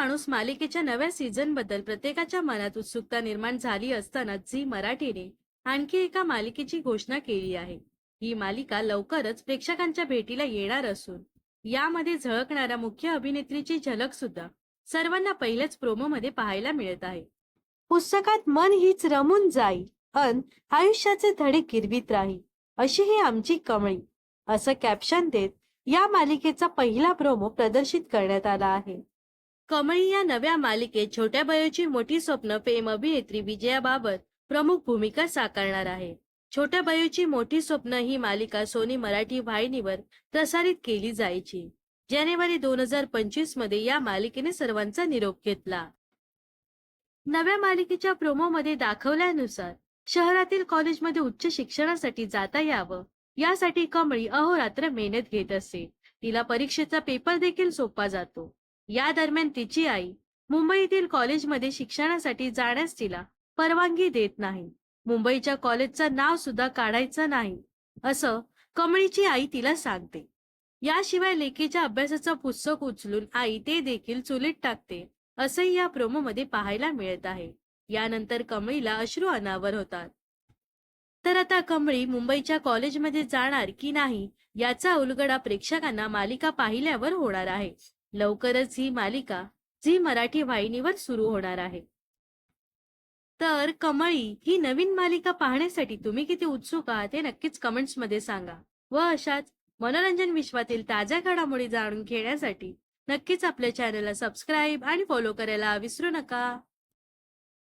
माणूस मालिकेच्या नव्या सीझनबद्दल प्रत्येकाच्या मनात उत्सुकता निर्माण झाली असताना झी मराठीने आणखी एका मालिकेची घोषणा केली आहे. ही मालिका लवकरच प्रेक्षकांच्या भेटीला येणार असून यामध्ये झळकणाऱ्या मुख्य अभिनेत्रीची झलक सुद्धा सर्वांना पहिल्याच प्रोमो मध्ये पाहायला मिळत आहे. पुस्तकात मन हीच रमून जाईल अन आयुष्याचे धडे गिरवीत राहील अशी ही आमची कमळी असं कॅप्शन देत या मालिकेचा पहिला प्रोमो प्रदर्शित करण्यात आला आहे. कमळी या नव्या मालिकेत छोट्या बयोची मोठी स्वप्न फेम अभिनेत्री विजया बाबर प्रमुख भूमिका साकारणार आहे. छोट्या बयोची मोठी स्वप्न ही मालिका सोनी मराठी वाहिनीवर प्रसारित केली जायची. जानेवारी दोन हजार पंचवीसमध्ये या मालिकेने सर्वांचा निरोप घेतला. नव्या मालिकेच्या प्रोमोमध्ये दाखवल्यानुसार शहरातील कॉलेजमध्ये उच्च शिक्षणासाठी जाता यावं. यासाठी कमळी अहोरात्र मेहनत घेत असते तिला परीक्षेचा पेपर देखील सोपा जातो. या दरम्यान तिची आई मुंबईतील कॉलेजमध्ये शिक्षणासाठी जाण्यास तिला परवानगी देत नाही. मुंबईच्या कॉलेजचं नाव सुद्धा काढायचं नाही असं कमळीची आई तिला सांगते. याशिवाय लेकीच्या अभ्यासाचं पुस्तक उचलून आई ते देखील चुलीत टाकते असंही या प्रोमो मध्ये पाहायला मिळत आहे. यानंतर कमळीला अश्रू अनावर होतात. तर आता कमळी मुंबईच्या कॉलेजमध्ये जाणार की नाही याचा उलगडा प्रेक्षकांना मालिका पाहिल्यावर होणार आहे. लवकरच ही मालिका झी मराठी वाहिनीवर सुरू होणार आहे. तर कमळी ही नवीन मालिका पाहण्यासाठी तुम्ही किती उत्सुक आहात हे नक्कीच कमेंट्समध्ये सांगा. व अशाच मनोरंजन विश्वातील ताज्या घडामोडी जाणून घेण्यासाठी नक्कीच आपल्या चॅनलला सबस्क्राईब आणि फॉलो करायला विसरू नका.